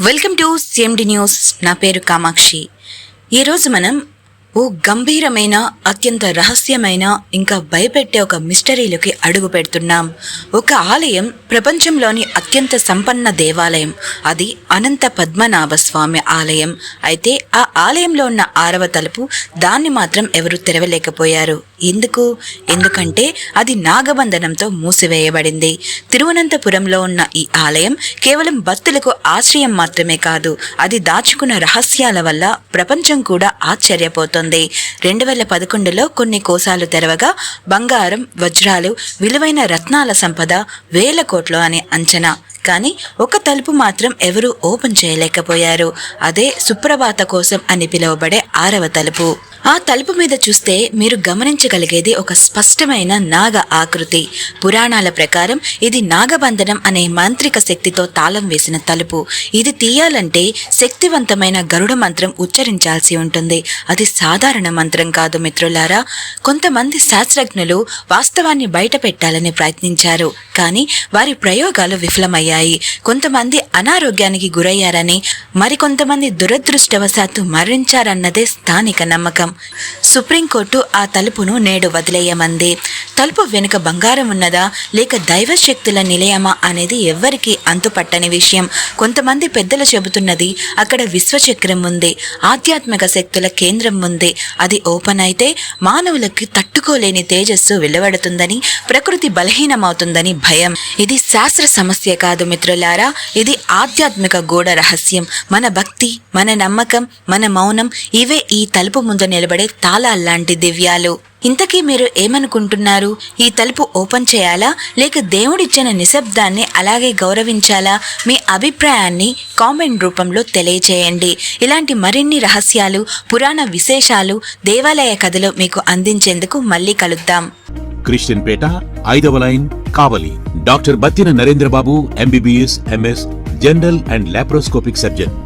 Welcome to CMD news. నా పేరు కామాక్షి. ఈరోజు మనం ఓ గంభీరమైన అత్యంత రహస్యమైన ఇంకా భయపెట్టే ఒక మిస్టరీలోకి అడుగు పెడుతున్నాం. ఒక ఆలయం ప్రపంచంలోని అత్యంత సంపన్న దేవాలయం. అది అనంత పద్మనాభ స్వామి ఆలయం. అయితే ఆ ఆలయంలో ఉన్న ఆరవ తలుపు దాన్ని మాత్రం ఎవరు తెరవలేకపోయారు. ఎందుకు? ఎందుకంటే అది నాగబంధనంతో మూసివేయబడింది. తిరువనంతపురంలో ఉన్న ఈ ఆలయం కేవలం భక్తులకు ఆశ్రయం మాత్రమే కాదు అది దాచుకున్న రహస్యాల వల్ల ప్రపంచం కూడా ఆశ్చర్యపోతోంది. రెండు వేల పదకొండులో కొన్ని కోసాలు తెరవగా బంగారం వజ్రాలు విలువైన రత్నాల సంపద వేల కోట్లు అనే అంచనా. కానీ ఒక తలుపు మాత్రం ఎవరూ ఓపెన్ చేయలేకపోయారు. అదే సుప్రభాత కోసం అని పిలువబడే ఆరవ తలుపు. ఆ తలుపు మీద చూస్తే మీరు గమనించగలిగేది ఒక స్పష్టమైన నాగ ఆకృతి. పురాణాల ప్రకారం ఇది నాగబంధనం అనే మాంత్రిక శక్తితో తాళం వేసిన తలుపు. ఇది తీయాలంటే శక్తివంతమైన గరుడ మంత్రం ఉచ్చరించాల్సి ఉంటుంది. అది సాధారణ మంత్రం కాదు మిత్రులారా. కొంతమంది శాస్త్రజ్ఞులు వాస్తవాన్ని బయట పెట్టాలని ప్రయత్నించారు. కానీ వారి ప్రయోగాలు విఫలమయ్యాయి. కొంతమంది అనారోగ్యానికి గురయ్యారని మరికొంతమంది దురదృష్టవశాత్తు మరణించారన్నదే స్థానిక నమ్మకం. సుప్రీంకోర్టు ఆ తలుపును నేడు వదిలేయమంది. తలుపు వెనుక బంగారం ఉన్నదా? లేక దైవశక్తుల నిలయమా? అనేది ఎవ్వరికీ అంతుపట్టని విషయం. కొంతమంది పెద్దలు చెబుతున్నది అక్కడ విశ్వచక్రం ఉంది. ఆధ్యాత్మిక శక్తుల కేంద్రం ఉంది. అది ఓపెన్ అయితే మానవులకి తట్టుకోలేని తేజస్సు వెలువడుతుందని ప్రకృతి బలహీనమవుతుందని భయం. ఇది శాస్త్ర సమస్య కాదు మిత్రులారా. ఇది ఆధ్యాత్మిక గూఢ రహస్యం. మన భక్తి మన నమ్మకం మన మౌనం ఇవే ఈ తలుపు ముందు నిలబడే తాళాల్లాంటి దివ్యాలు. ఇంతకీ మీరు ఏమనుకుంటున్నారు? ఈ తలుపు ఓపెన్ చేయాలా? లేక దేవుడిచ్చిన నిశ్శబ్దాన్ని అలాగే గౌరవించాలా? మీ అభిప్రాయాన్ని కామెంట్ రూపంలో తెలియచేయండి. ఇలాంటి మరిన్ని రహస్యాలు పురాణ విశేషాలు దేవాలయ కథలు మీకు అందించేందుకు మళ్ళీ కలుద్దాం. క్రిస్టియన్ పేట ఐదవ line Kavali. Doctor Battina Narendrababu MBBS MS general and laparoscopic surgeon